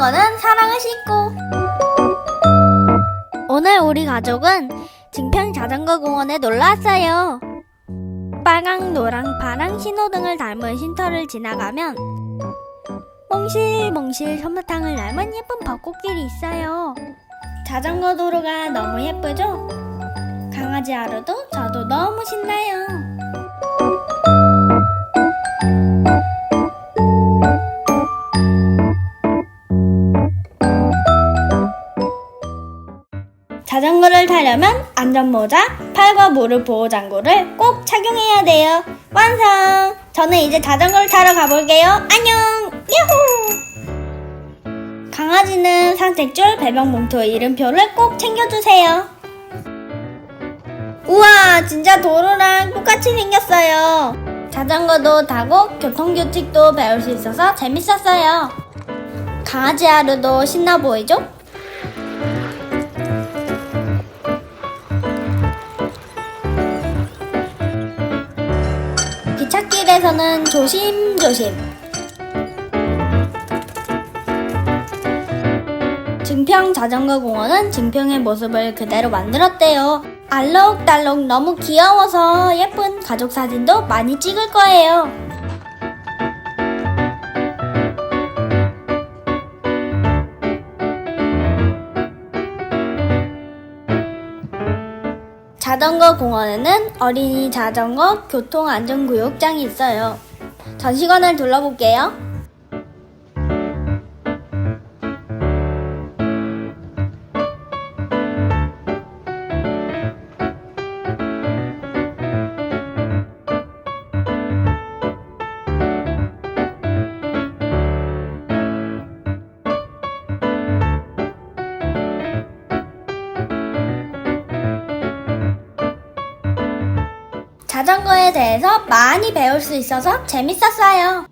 자전거는 사랑을 싣고 오늘 우리 가족은 증평 자전거 공원에 놀러 왔어요. 빨강, 노랑, 파랑 신호등을 닮은 쉼터를 지나가면 몽실몽실 솜사탕을 닮은 예쁜 벚꽃길이 있어요. 자전거 도로가 너무 예쁘죠? 강아지 하루도 저도 너무 신나요. 타려면 안전모자, 팔과 무릎 보호 장구를 꼭 착용해야 돼요. 완성! 저는 이제 자전거를 타러 가볼게요. 안녕! 야호! 강아지는 산책줄, 배변봉투, 이름표를 꼭 챙겨주세요. 우와, 진짜 도로랑 똑같이 생겼어요. 자전거도 타고 교통규칙도 배울 수 있어서 재밌었어요. 강아지 하루도 신나 보이죠? 기찻길에서는 조심조심. 증평 자전거 공원은 증평의 모습을 그대로 만들었대요. 알록달록 너무 귀여워서 예쁜 가족 사진도 많이 찍을 거예요. 자전거 공원에는 어린이 자전거 교통안전구역장이 있어요. 전시관을 둘러볼게요. 자전거에 대해서 많이 배울 수 있어서 재밌었어요.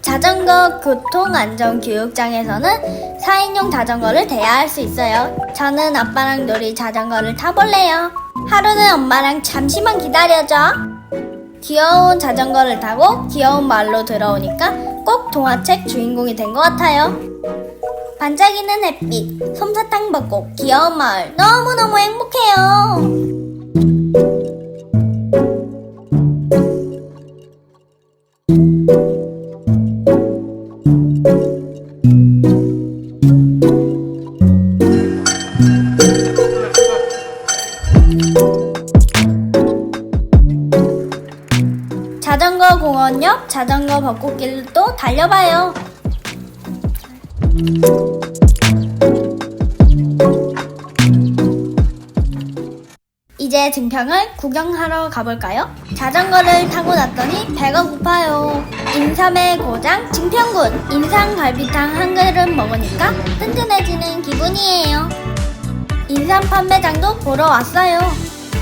자전거 교통안전교육장에서는 4인용 자전거를 대여할 수 있어요. 저는 아빠랑 놀이 자전거를 타볼래요. 하루는 엄마랑 잠시만 기다려줘. 귀여운 자전거를 타고 귀여운 말로 들어오니까 꼭 동화책 주인공이 된 것 같아요. 반짝이는 햇빛, 솜사탕 벚꽃, 귀여운 마을 너무너무 행복해요. 벚꽃길도 달려봐요. 이제 증평을 구경하러 가볼까요? 자전거를 타고 났더니 배가 고파요. 인삼의 고장 증평군 인삼갈비탕 한 그릇 먹으니까 든든해지는 기분이에요. 인삼 판매장도 보러 왔어요.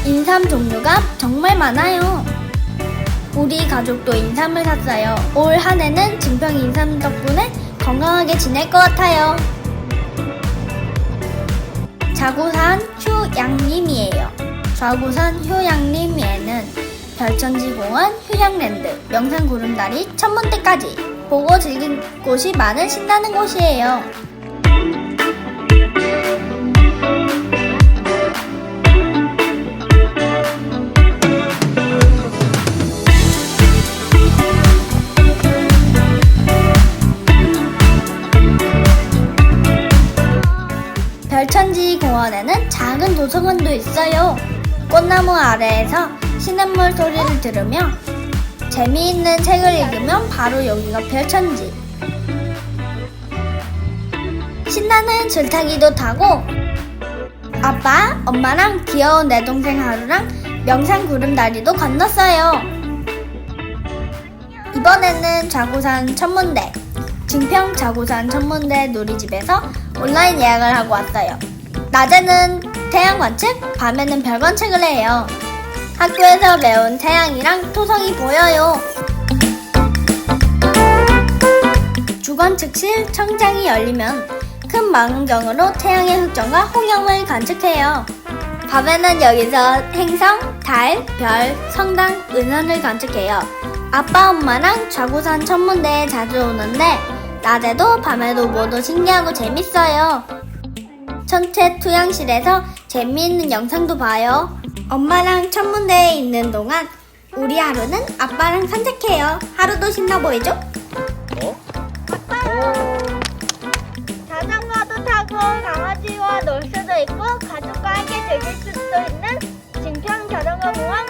인삼 종류가 정말 많아요. 우리 가족도 인삼을 샀어요. 올 한 해는 증평 인삼 덕분에 건강하게 지낼 것 같아요. 자구산 휴양림이에요. 좌구산 휴양림에는 별천지공원, 휴양랜드, 명산구름다리, 천문대까지 보고 즐길 곳이 많은 신나는 곳이에요. 별천지 공원에는 작은 도서관도 있어요. 꽃나무 아래에서 시냇물 소리를 들으며 재미있는 책을 읽으면 바로 여기가 별천지. 신나는 줄타기도 타고 아빠, 엄마랑 귀여운 내 동생 하루랑 명산 구름다리도 건넜어요. 이번에는 자구산 천문대, 증평 자구산 천문대 놀이집에서 온라인 예약을 하고 왔어요. 낮에는 태양 관측, 밤에는 별 관측을 해요. 학교에서 배운 태양이랑 토성이 보여요. 주관 측실 청장이 열리면 큰 망원경으로 태양의 흑점과 홍영을 관측해요. 밤에는 여기서 행성, 달, 별, 성당, 은하를 관측해요. 아빠 엄마랑 좌구산 천문대에 자주 오는데 낮에도 밤에도 모두 신기하고 재밌어요. 천체 투양실에서 재미있는 영상도 봐요. 엄마랑 천문대에 있는 동안 우리 하루는 아빠랑 산책해요. 하루도 신나 보이죠? 자전거도 타고 강아지와 놀 수도 있고 가족과 함께 즐길 수도 있는 진평 자전거 공원.